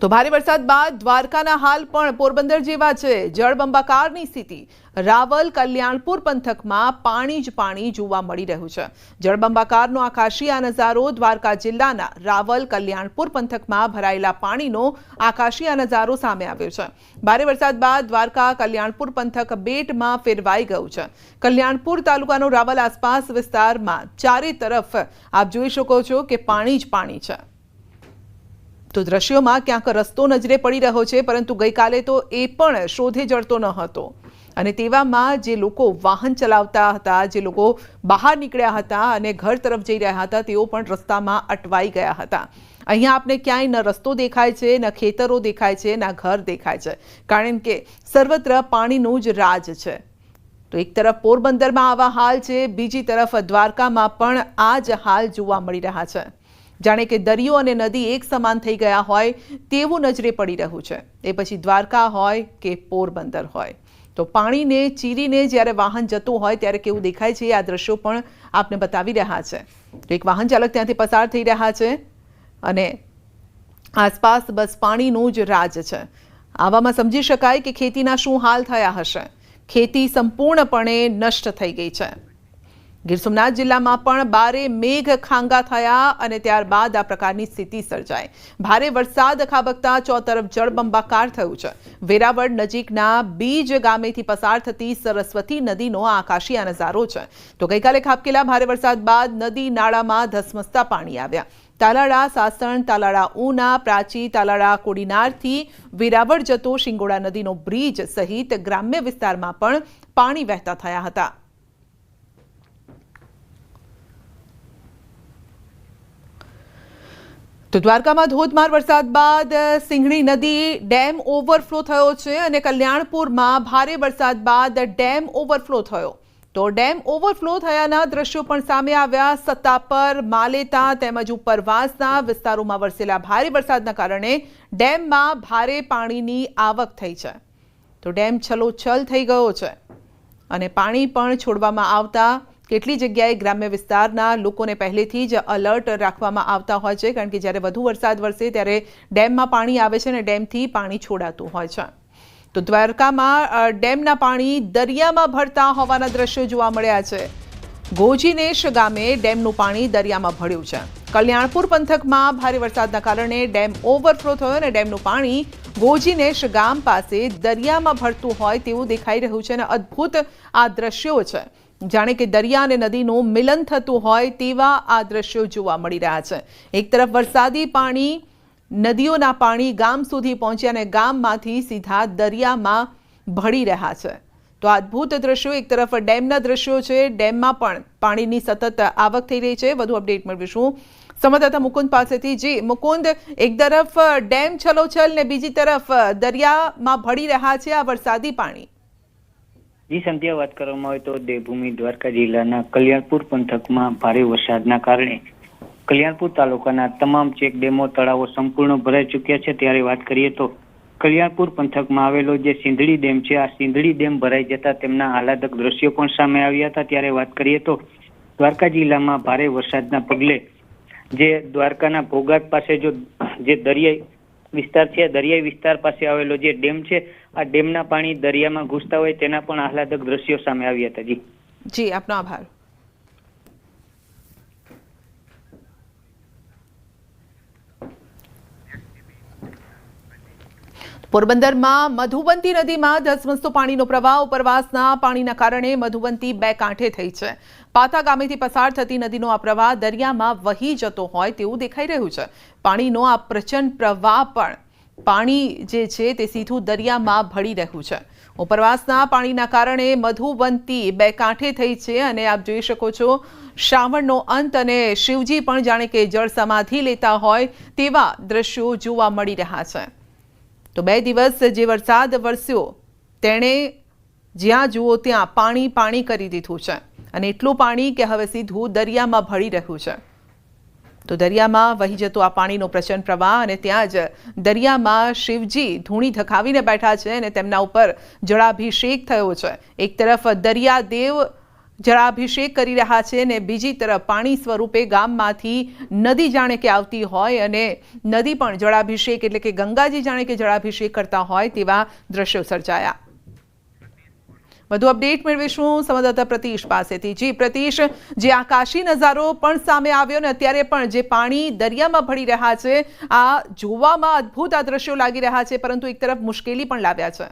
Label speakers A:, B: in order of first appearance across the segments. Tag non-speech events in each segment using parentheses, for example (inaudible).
A: તો ભારે વરસાદ બાદ દ્વારકાના હાલ પણ પોરબંદર જેવા છે. જળબંબાકારની સ્થિતિ. રાવલ કલ્યાણપુર પંથકમાં પાણી જ પાણી જોવા મળી રહ્યું છે. જળબંબાકારનો આકાશી આ નજારો દ્વારકા જિલ્લાના રાવલ કલ્યાણપુર પંથકમાં ભરાયેલા પાણીનો આકાશી આ નજારો સામે આવ્યો છે. ભારે વરસાદ બાદ દ્વારકા કલ્યાણપુર પંથક બેટમાં ફેરવાઈ ગયું છે. કલ્યાણપુર તાલુકાનો રાવલ આસપાસ વિસ્તારમાં ચારે તરફ આપ જોઈ શકો છો કે પાણી જ પાણી છે. તો દ્રશ્યોમાં ક્યાંક રસ્તો નજરે પડી રહ્યો છે, પરંતુ ગઈકાલે તો એ પણ શોધે જડતો ન હતો. અને તેવામાં જે લોકો વાહન ચલાવતા હતા, જે લોકો બહાર નીકળ્યા હતા અને ઘર તરફ જઈ રહ્યા હતા, તેઓ પણ રસ્તામાં અટવાઈ ગયા હતા. અહીંયા આપણે ક્યાંય ન રસ્તો દેખાય છે, ન ખેતરો દેખાય છે, ન ઘર દેખાય છે, કારણ કે સર્વત્ર પાણીનું જ રાજ છે. તો એક તરફ પોરબંદરમાં આવા હાલ છે, બીજી તરફ દ્વારકામાં પણ આ જ હાલ જોવા મળી રહ્યા છે. જાણે કે દરિયો અને નદી એક સમાન થઈ ગયા હોય તેવું નજરે પડી રહ્યું છે. એ પછી દ્વારકા હોય કે પોરબંદર હોય. તો પાણીને, ચીરીને જ્યારે વાહન જતું હોય ત્યારે કેવું દેખાય છે? આ દ્રશ્યો પણ આપને બતાવી રહ્યા છે. તો એક વાહન ચાલક ત્યાંથી પસાર થઈ રહ્યા છે અને આસપાસ બસ પાણીનું જ રાજ છે. આવામાં સમજી શકાય કે ખેતીના શું હાલ થયા હશે. ખેતી સંપૂર્ણપણે નષ્ટ થઈ ગઈ છે. ગીર સોમનાથ જિલ્લામાં પણ બારે મેઘ ખાંગા થયા અને ત્યારબાદ આ પ્રકારની સ્થિતિ સર્જાઈ. ભારે વરસાદ ખાબકતા ચોતરફ જળબંબાકાર થયું છે. વેરાવળ નજીકના બીજ ગામેથી પસાર થતી સરસ્વતી નદીનો આકાશીયા નજારો છે. તો ગઈકાલે ખાબકેલા ભારે વરસાદ બાદ નદી નાળામાં ધસમસતા પાણી આવ્યા. તાલાળા, સાસણ, તાલાળા ઉના, પ્રાચી તાલાળા, કોડીનારથી વેરાવળ જતો શિંગોડા નદીનો બ્રિજ સહિત ગ્રામ્ય વિસ્તારમાં પણ પાણી વહેતા થયા હતા. તો દ્વારકામાં ધોધમાર વરસાદ બાદ સિંઘણી નદી ડેમ ઓવરફ્લો થયો છે અને કલ્યાણપુરમાં ભારે વરસાદ બાદ ડેમ ઓવરફ્લો થયો. તો ડેમ ઓવરફ્લો થયાના દ્રશ્યો પણ સામે આવ્યા. સત્તા પર માલેતા તેમજ ઉપરવાસના વિસ્તારોમાં વરસેલા ભારે વરસાદના કારણે ડેમમાં ભારે પાણીની આવક થઈ છે. તો ડેમ છલોછલ થઈ ગયો છે અને પાણી પણ છોડવામાં આવતા કેટલી જગ્યાએ ગ્રામ્ય વિસ્તારના લોકોને પહેલેથી જ અલર્ટ રાખવામાં આવતા હોય છે, કારણ કે જ્યારે વધુ વરસાદ વરસે ત્યારે ડેમમાં પાણી આવે છે અને ડેમથી પાણી છોડાતું હોય છે. તો દ્વારકામાં ડેમના પાણી દરિયામાં ભરતા હોવાના દ્રશ્યો જોવા મળ્યા છે. ગોજીનેશ ગામે ડેમનું પાણી દરિયામાં ભળ્યું છે. કલ્યાણપુર પંથકમાં ભારે વરસાદના કારણે ડેમ ઓવરફ્લો થયો અને ડેમનું પાણી ગોજીનેશ ગામ પાસે દરિયામાં ભરતું હોય તેવું દેખાઈ રહ્યું છે અને અદ્ભુત આ દ્રશ્યો છે. જાણે કે દરિયા અને નદીનું મિલન થતું હોય તેવા આ દ્રશ્યો જોવા મળી રહ્યા છે. એક તરફ વરસાદી પાણી, નદીઓના પાણી ગામ સુધી પહોંચ્યા અને ગામમાંથી સીધા દરિયામાં ભળી રહ્યા છે. તો અદ્ભુત દ્રશ્યો, એક તરફ ડેમના દ્રશ્યો છે. ડેમમાં પણ પાણીની સતત આવક થઈ રહી છે. વધુ અપડેટ મેળવીશું. સંવાદદાતા મુકુંદ પાસેથી જી, મુકુંદ, એક તરફ ડેમ છલોછલ ને બીજી તરફ દરિયામાં ભળી રહ્યા છે આ વરસાદી પાણી.
B: જી, સંધ્યા વાત કરવામાં આવે તો દેવભૂમિ દ્વારકા જિલ્લાના કલ્યાણપુર પંથકમાં ભારે વરસાદના કારણે કલ્યાણપુર તાલુકાના તમામ ચેક ડેમો, તળાવો સંપૂર્ણ ભરાઈ ચૂક્યા છે. ત્યારે વાત કરીએ તો કલ્યાણપુર પંથકમાં આવેલો જે સિંધડી ડેમ છે, આ સિંધડી ડેમ ભરાઈ જતા તેમના આહલાદક દ્રશ્યો પણ સામે આવ્યા હતા. ત્યારે વાત કરીએ તો દ્વારકા જિલ્લામાં ભારે વરસાદના પગલે જે દ્વારકાના ભોગાટ પાસે જો જે દરિયાઈ વિસ્તાર છે દરિયાઈ વિસ્તાર પાસે આવેલો જે ડેમ છે આ ડેમના પાણી દરિયામાં ઘૂસતા હોય તેના પણ આહલાદક દ્રશ્યો સામે આવ્યા હતા, જી.
A: જી, આપનો આભાર. પોરબંદરમાં મધુવંતી નદીમાં ધસમસતો પાણીનો પ્રવાહ ઉપરવાસના પાણીના કારણે મધુવંતી બે કાંઠે થઈ છે. પાથા ગામેથી પસાર થતી નદીનો આ પ્રવાહ દરિયામાં વહી જતો હોય તેવું દેખાઈ રહ્યું છે. પાણીનો આ પ્રચંડ પ્રવાહ પણ પાણી જે છે તે સીધું દરિયામાં ભળી રહ્યું છે. ઉપરવાસના પાણીના કારણે મધુવંતી બે કાંઠે થઈ છે અને આપ જોઈ શકો છો, શ્રાવણનો અંત અને શિવજી પણ જાણે કે જળ સમાધિ લેતા હોય તેવા દ્રશ્યો જોવા મળી રહ્યા છે. તો બે દિવસ જે વરસાદ વરસ્યો, તેણે જ્યાં જુઓ ત્યાં પાણી પાણી કરી દીધું છે. અને એટલું પાણી કે હવે સીધું દરિયામાં ભળી રહ્યું છે. તો દરિયામાં વહી જતો આ પાણીનો પ્રચંડ પ્રવાહ અને ત્યાં જ દરિયામાં શિવજી ધૂણી ધખાવીને બેઠા છે અને તેમના ઉપર જળાભિષેક થયો છે. એક તરફ દરિયાદેવ જળાભિષેક કરી રહ્યા છે ને બીજી તરફ પાણી સ્વરૂપે ગામમાંથી નદી જાણે કે આવતી હોય અને નદી પણ જળાભિષેક એટલે કે ગંગાજી જાણે કે જળાભિષેક કરતા હોય તેવા દ્રશ્યો સર્જાયા. વધુ અપડેટ મેળવીશું સંવાદદાતા પ્રતીશ પાસેથી. જી, પ્રતીશ, જે આકાશી નજારો પણ સામે આવ્યો ને અત્યારે પણ જે પાણી દરિયામાં ભળી રહ્યા છે, આ જોવામાં અદ્ભુત આ દ્રશ્યો લાગી રહ્યા છે, પરંતુ એક તરફ મુશ્કેલી પણ લાવ્યા છે.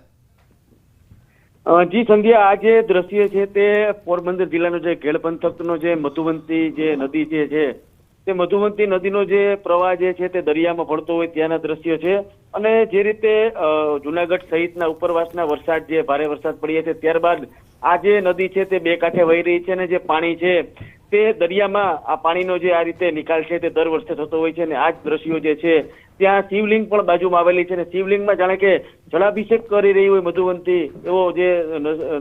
C: જી, સંધ્યા, આ જે દ્રશ્ય છે તે પોરબંદર જિલ્લાનો જે ઘેડ પંથકનો જે મધુવંતી જે નદી જે છે તે મધુવંતી નદીનો જે પ્રવાહ જે છે તે દરિયામાં ભળતો હોય ત્યાંના દ્રશ્યો છે. અને જે રીતે જુનાગઢ સહિતના ઉપરવાસના વરસાદ જે ભારે વરસાદ પડ્યા છે ત્યારબાદ આ જે નદી છે તે બે કાંઠે વહી રહી છે અને જે પાણી છે તે દરિયામાં આ પાણીનો જે આ રીતે નિકાલ છે તે દર વર્ષે થતો હોય છે અને આ જ દ્રશ્યો જે છે ત્યાં શિવલિંગ પણ બાજુમાં આવેલી છે અને શિવલિંગમાં જાણે કે જળાભિષેક કરી રહી હોય મધુવંતી એવો જે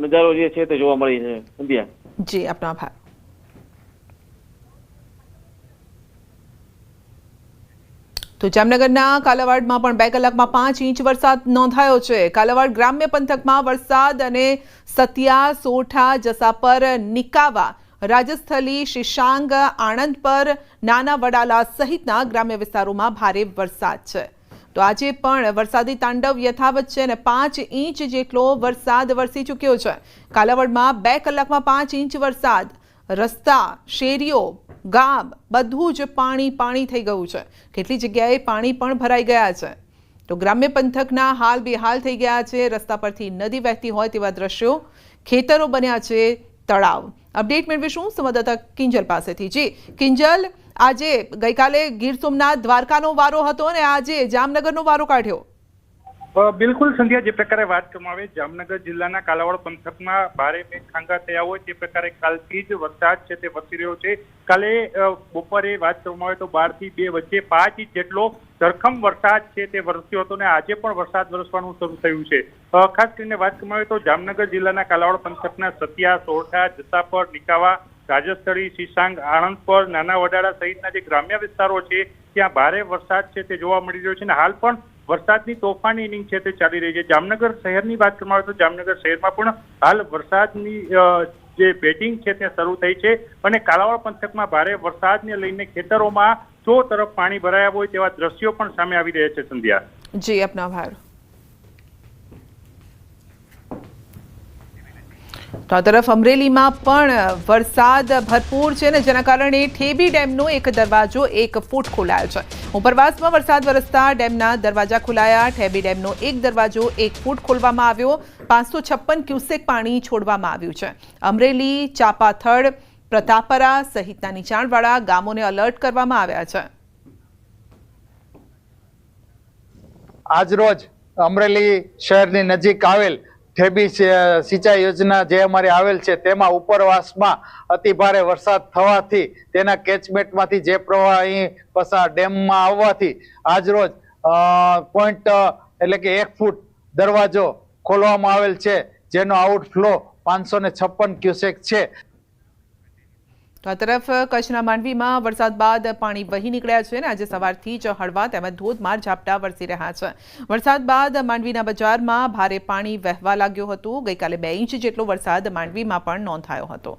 C: નજારો જે છે તે જોવા મળી છે. સંધ્યા.
A: જી, આપનો આભાર. તો જામનગરના કાલાવાડમાં પણ બે કલાકમાં પાંચ ઇંચ વરસાદ નોંધાયો છે. કાલાવાડ ગ્રામ્ય પંથકમાં વરસાદ અને સતિયા, સોઠા, જસાપર, નિકાવા, રાજસ્થલી, શિશાંગ આણંદ પર નાના વડાલા સહિતના ગ્રામ્ય વિસ્તારોમાં ભારે વરસાદ છે. તો આજે પણ વરસાદી તાંડવ યથાવત છે અને પાંચ ઇંચ જેટલો વરસાદ વરસી ચૂક્યો છે. કાલાવડમાં બે કલાકમાં પાંચ ઇંચ વરસાદ રસ્તા, શેરીઓ, ગામ બધું જ પાણી પાણી થઈ ગયું છે. કેટલી જગ્યાએ પાણી પણ ભરાઈ ગયા છે. તો ગ્રામ્ય પંથકના હાલ બેહાલ થઈ ગયા છે. રસ્તા પરથી નદી વહેતી હોય તેવા દ્રશ્યો ખેતરો બન્યા છે તળાવ. અપડેટ મેળવીશું સંવાદદાતા કિંજલ પાસેથી. જી, કિંજલ, આજે ગઈકાલે ગીર સોમનાથ દ્વારકાનો વારો હતો અને આજે જામનગરનો વારો કાઢ્યો.
D: બિલકુલ સંધ્યા, જે પ્રકારે વાત કરવામાં આવે, જામનગર જિલ્લાના કાલાવાડ પંથકમાં ભારે મેઘખાંગા થયા હોય તે પ્રકારે કાલથી જ વરસાદ છે તે વરસી રહ્યો છે. કાલે બપોરે વાત કરવામાં આવે તો બારથી બે વચ્ચે પાંચ ઇંચ જેટલો ધરખમ વરસાદ છે તે વરસ્યો હતો અને આજે પણ વરસાદ વરસવાનું શરૂ થયું છે. ખાસ કરીને વાત કરવામાં આવે તો જામનગર જિલ્લાના કાલાવાડ પંથકના સતિયા સોરઠા જસાપર, નિકાવા, રાજસ્થળી, શિશાંગ, આણંદપર, નાના વડાળા સહિતના જે ગ્રામ્ય વિસ્તારો છે, ત્યાં ભારે વરસાદ છે તે જોવા મળી રહ્યો છે અને હાલ પણ વરસાદની તોફાની ઇનિંગ છે તે ચાલી રહી છે. જામનગર શહેરની વાત કરવામાં આવે તો જામનગર શહેરમાં પણ હાલ વરસાદની જે બેટિંગ છે તે શરૂ થઈ છે અને કાલાવાડ પંથકમાં ભારે વરસાદને લઈને ખેતરોમાં ચો તરફ પાણી ભરાયા હોય તેવા દ્રશ્યો પણ સામે આવી રહ્યા છે સંધ્યા.
A: જી, આપનો આભાર. તો આ તરફ અમરેલીમાં પણ વરસાદ ભરપૂર છે ને જેના કારણે ઠેબી ડેમનો એક દરવાજો એક ફૂટ ખોલાયો છે. ઉપરવાસમાં વરસાદ વરસતા ડેમના દરવાજા ખોલાયા, ઠેબી ડેમનો એક દરવાજો એક ફૂટ ખોલવામાં આવ્યો, પાંચસો છપ્પન ક્યુસેક પાણી છોડવામાં આવ્યું છે. અમરેલી, ચાપાથડ, પ્રતાપરા સહિતના નીચાણવાળા ગામોને અલર્ટ કરવામાં આવ્યા છે.
E: આજરોજ અમરેલી શહેરની નજીક આવેલ ઠેબી સિંચાઈ યોજના જે અમારી આવેલ છે, તેમાં ઉપરવાસમાં અતિ ભારે વરસાદ થવાથી તેના કેચમેન્ટમાંથી જે પ્રવાહ અહીં પસાર ડેમમાં આવવાથી આજરોજ પોઈન્ટ એટલે કે એક ફૂટ દરવાજો ખોલવામાં આવેલ છે, જેનો આઉટફ્લો પાંચસો ને છપ્પન ક્યુસેક છે.
A: તો આ તરફ કચ્છના માંડવીમાં વરસાદ બાદ પાણી વહી નીકળ્યા છે અને આજે સવારથી જ હળવા તેમજ ધોધમાર ઝાપટા વરસી રહ્યા છે. વરસાદ બાદ માંડવીના બજારમાં ભારે પાણી વહેવા લાગ્યું હતું. ગઈકાલે બે ઇંચ જેટલો વરસાદ માંડવીમાં પણ નોંધાયો હતો.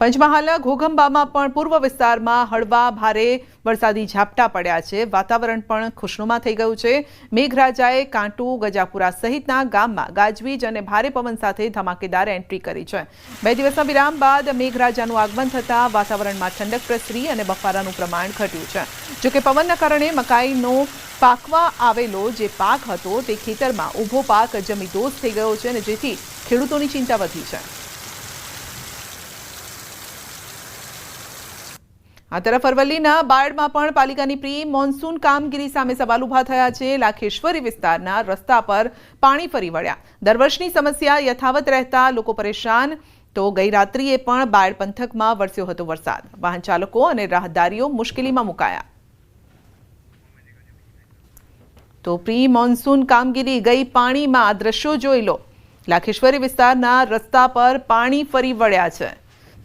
A: પંચમહાલના ઘોઘંબામાં પણ પૂર્વ વિસ્તારમાં હળવા ભારે વરસાદી ઝાપટા પડ્યા છે. વાતાવરણ પણ ખુશનુમા થઈ ગયું છે. મેઘરાજાએ કાંટુ, ગજાપુરા સહિતના ગામમાં ગાજવીજ અને ભારે પવન સાથે ધમાકેદાર એન્ટ્રી કરી છે. બે દિવસના વિરામ બાદ મેઘરાજાનું આગમન થતાં વાતાવરણમાં ઠંડક પ્રસરી અને બફારાનું પ્રમાણ ઘટ્યું છે. જોકે પવનના કારણે મકાઈનો પાકવા આવેલો જે પાક હતો તે ખેતરમાં ઊભો પાક જમીદોસ્ત થઈ ગયો છે અને જેથી ખેડૂતોની ચિંતા વધી છે. આ તરફ અરવલ્લીના બાયડમાં પણ પાલિકાની પ્રી મોન્સૂન કામગીરી સામે સવાલ ઊભા થયા છે. લાખેશ્વરી વિસ્તારના રસ્તા પર પાણી ફરી વળ્યા. દર વર્ષની સમસ્યા યથાવત રહેતા લોકો પરેશાન. તો ગઈ રાત્રિએ પણ બાયડ પંથકમાં વરસ્યો હતો વરસાદ. વાહન ચાલકો અને રાહદારીઓ મુશ્કેલીમાં મુકાયા. તો પ્રી મોન્સૂન કામગીરી ગઈ પાણીમાં આ દ્રશ્યો જોઈ લો. લાખેશ્વરી વિસ્તારના રસ્તા પર પાણી ફરી વળ્યા છે.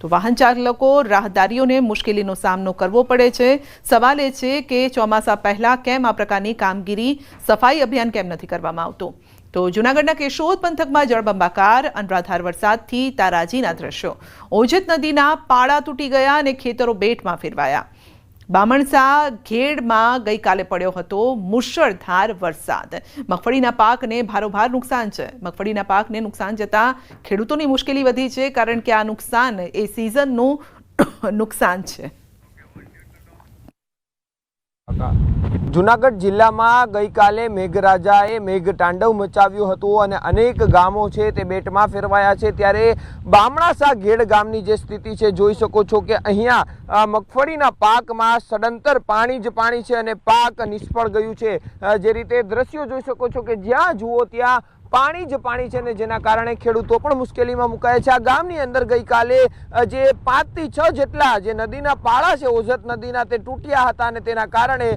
A: તો વાહન ચાલકો રાહદારીઓને મુશ્કેલીનો સામનો કરવો પડે છે. સવાલ એ છે કે ચોમાસા પહેલાં કેમ આ પ્રકારની કામગીરી સફાઈ અભિયાન કેમ નથી કરવામાં આવતું? તો જૂનાગઢના કેશોદ પંથકમાં જળબંબાકાર, અનરાધાર વરસાદથી તારાજીના દ્રશ્યો. ઓજત નદીના પાળા તૂટી ગયા અને ખેતરો બેટમાં ફેરવાયા. બામણસા ઘેડમાં ગઈકાલે પડ્યો હતો મુશળધાર વરસાદ. મગફળીના પાકને ભારોભાર નુકસાન છે. મગફળીના પાકને નુકસાન જતાં ખેડૂતોની મુશ્કેલી વધી છે કારણ કે આ નુકસાન એ સિઝનનું (coughs) નુકસાન છે.
F: જુનાગઢ જિલ્લામાં ગઈકાલે મેઘરાજાએ મેઘ તાંડવ મચાવ્યું હતું અને અનેક ગામો છે તે બેટમાં ફેરવાયા છે. ત્યારે બામણાસા ઘેડ ગામની જે સ્થિતિ છે, જોઈ શકો છો કે અહીંયા મગફળીના પાકમાં સદંતર પાણી જ પાણી છે અને પાક નિષ્ફળ ગયું છે. જે રીતે દ્રશ્યો જોઈ શકો છો કે જ્યાં જુઓ ત્યાં પાણી જ પાણી છે ને જેના કારણે ખેડૂતો પણ મુશ્કેલીમાં મુકાયા છે. આ ગામની અંદર ગઈકાલે જે પાંચથી છ જેટલા જે નદીના પાળા છે ઓઝત નદીના તે તૂટ્યા હતા અને તેના કારણે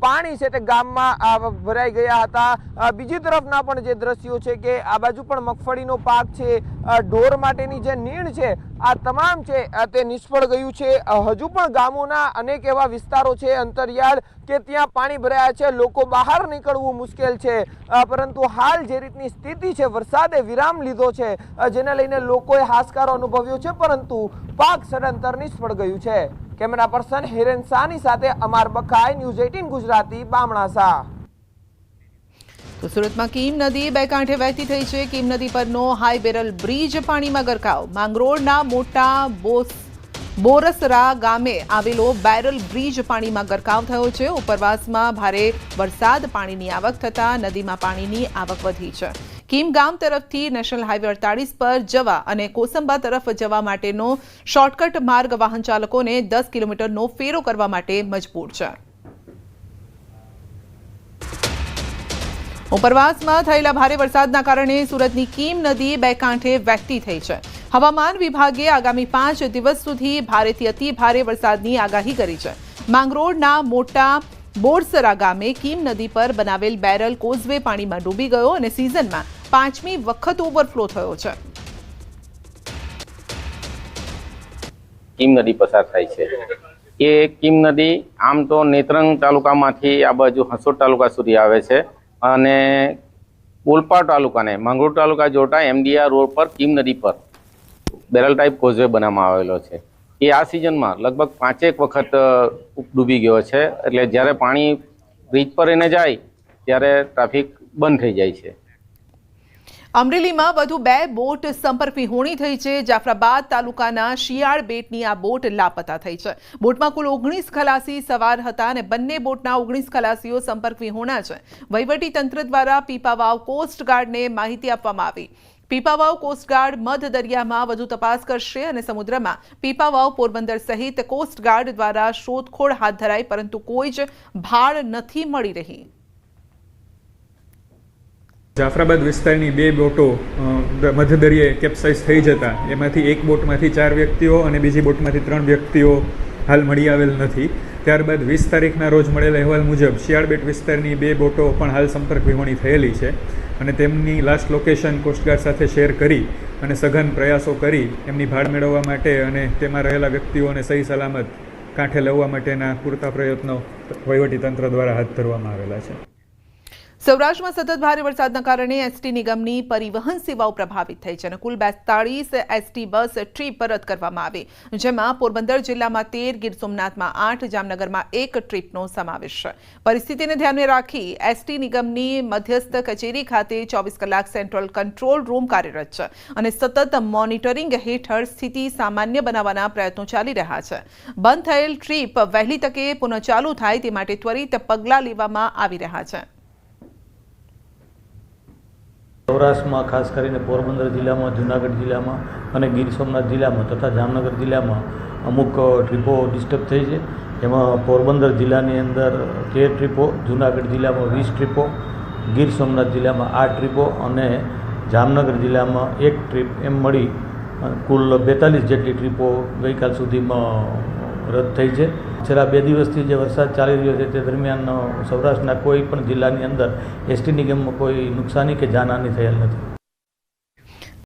F: પાણી છે તે ગામમાં ભરાઈ ગયા હતા. બીજી તરફના પણ જે દ્રશ્યો છે કે આ બાજુ પણ મગફળીનો પાક છે ઢોર માટેની જે નીણ છે, આ તમામ છે તે નિષ્ફળ ગયું છે. હજુ પણ ગામોના અનેક એવા વિસ્તારો છે, અંતરિયાળ કે ત્યાં પાણી ભરાયા છે, લોકો બહાર નીકળવું મુશ્કેલ છે. પરંતુ હાલ જે રીતની સ્થિતિ છે, વરસાદે વિરામ લીધો છે જેને લઈને લોકોએ હાશકારો અનુભવ્યો છે, પરંતુ પાક સદંતર નિષ્ફળ ગયું છે. કેમેરા પર્સન હિરેન શાહની સાથે અમાર બખાઈ, ન્યૂઝ એટીન ગુજરાતી, બામણાસા.
A: તો સુરતમાં કીમ નદી બે કાંઠે વહેતી થઈ છે. કીમ નદી પરનો હાઈ બેરલ બ્રિજ પાણીમાં ગરકાવ. માંગરોળના મોટા બોસ બોરસરા ગામે આવેલો બેરલ બ્રિજ પાણીમાં ગરકાવ થયો છે. ઉપરવાસમાં ભારે વરસાદ, પાણીની આવક થતાં નદીમાં પાણીની આવક વધી છે. કીમ ગામ તરફથી નેશનલ હાઈવે અડતાળીસ પર જવા અને કોસંબા તરફ જવા માટેનો શોર્ટકટ માર્ગ વાહન ચાલકોને દસ કિલોમીટરનો ફેરો કરવા માટે મજબૂર છે. ઉપરવાસમાં થયેલા ભારે વરસાદના કારણે સુરતની કીમ નદી બે કાંઠે વહેતી થઈ છે. હવામાન વિભાગે આગામી પાંચ દિવસ સુધી ભારેથી અતિ ભારે વરસાદની આગાહી કરી છે. માંગરોળના મોટા બોરસરા ગામે કીમ નદી પર બનાવેલ બેરલ કોઝવે પાણીમાં ડૂબી ગયો અને સિઝનમાં પાંચમી વખત ઓવરફ્લો થયો છે.
G: કીમ નદી પસાર થાય છે. એ કીમ નદી આમ તો નેત્રંગ તાલુકામાંથી આ બાજુ હસોદ તાલુકા સુધી આવે છે. અને ઓલપાડ તાલુકાને, માંગરોળ તાલુકા જોડતા એમડીઆર રોડ પર કીમ નદી પર બેરલ ટાઈપ કોઝવે બનાવવામાં આવેલો છે. એ આ સિઝનમાં લગભગ પાંચેક વખત ડૂબી ગયો છે. એટલે જ્યારે પાણી બ્રિજ પર એને જાય, ત્યારે ટ્રાફિક બંધ થઈ જાય છે.
A: અમરેલીમાં વધુ બે બોટ સંપર્ક વિહોણી થઈ છે. જાફરાબાદ તાલુકાના શિયાળ બેટની આ બોટ લાપતા થઈ છે. બોટમાં કુલ ઓગણીસ ખલાસી સવાર હતા અને બંને બોટના ઓગણીસ ખલાસીઓ સંપર્ક વિહોણા છે. વહીવટી તંત્ર દ્વારા પીપાવાવ કોસ્ટગાર્ડને માહિતી આપવામાં આવી. પીપાવાવ કોસ્ટગાર્ડ મધ દરિયામાં વધુ તપાસ કરશે અને સમુદ્રમાં પીપાવાવ પોરબંદર સહિત કોસ્ટગાર્ડ દ્વારા શોધખોળ હાથ ધરાઈ, પરંતુ કોઈ જ ભાળ નથી મળી રહી.
H: જાફરાબાદ વિસ્તારની બે બોટો મધદરિયે કેપ્સાઇઝ થઈ જતા. એમાંથી એક બોટમાંથી ચાર વ્યક્તિઓ અને બીજી બોટમાંથી ત્રણ વ્યક્તિઓ હાલ મળી આવેલ નથી. ત્યારબાદ વીસ તારીખના રોજ મળેલા અહેવાલ મુજબ શિયાળબેટ વિસ્તારની બે બોટો પણ હાલ સંપર્ક વિહોણી થયેલી છે અને તેમની લાસ્ટ લોકેશન કોસ્ટગાર્ડ સાથે શેર કરી અને સઘન પ્રયાસો કરી એમની ભાડ મેળવવા માટે અને તેમાં રહેલા વ્યક્તિઓને સહી સલામત કાંઠે લાવવા માટેના પૂરતા પ્રયત્નો વહીવટીતંત્ર દ્વારા હાથ ધરવામાં આવેલા છે.
A: સૌરાષ્ટ્રમાં સતત ભારે વરસાદના કારણે એસટી નિગમની પરિવહન સેવાઓ પ્રભાવિત થઈ છે અને કુલ બેતાળીસ એસટી બસ ટ્રીપ રદ કરવામાં આવી જેમાં પોરબંદર જિલ્લામાં તેર, ગીર સોમનાથમાં આઠ, જામનગરમાં એક ટ્રીપનો સમાવેશ છે. પરિસ્થિતિને ધ્યાને રાખી એસટી નિગમની મધ્યસ્થ કચેરી ખાતે ચોવીસ કલાક સેન્ટ્રલ કંટ્રોલ રૂમ કાર્યરત છે અને સતત મોનિટરિંગ હેઠળ સ્થિતિ સામાન્ય બનાવવાના પ્રયત્નો ચાલી રહ્યા છે. બંધ થયેલ ટ્રીપ વહેલી તકે પુનઃ ચાલુ થાય તે માટે ત્વરિત પગલાં લેવામાં આવી રહ્યા છે.
I: સૌરાષ્ટ્રમાં ખાસ કરીને પોરબંદર જિલ્લામાં, જુનાગઢ જિલ્લામાં અને ગીર સોમનાથ જિલ્લામાં તથા જામનગર જિલ્લામાં અમુક ટ્રીપો ડિસ્ટર્બ થઈ છે. એમાં પોરબંદર જિલ્લાની અંદર તેર ટ્રીપો, જુનાગઢ જિલ્લામાં વીસ ટ્રીપો, ગીર સોમનાથ જિલ્લામાં આઠ ટ્રીપો અને જામનગર જિલ્લામાં એક ટ્રીપ એમ મળી કુલ બેતાલીસ જેટલી ટ્રીપો ગઈકાલ સુધીમાં રદ થઈ છે. છેલ્લા બે દિવસથી જે વરસાદ ચાલી રહ્યો છે તે દરમિયાન સૌરાષ્ટ્રના કોઈ પણ જિલ્લાની અંદર એસટી નિગમમાં કોઈ નુકસાની કે જાનહાની થયેલ નથી.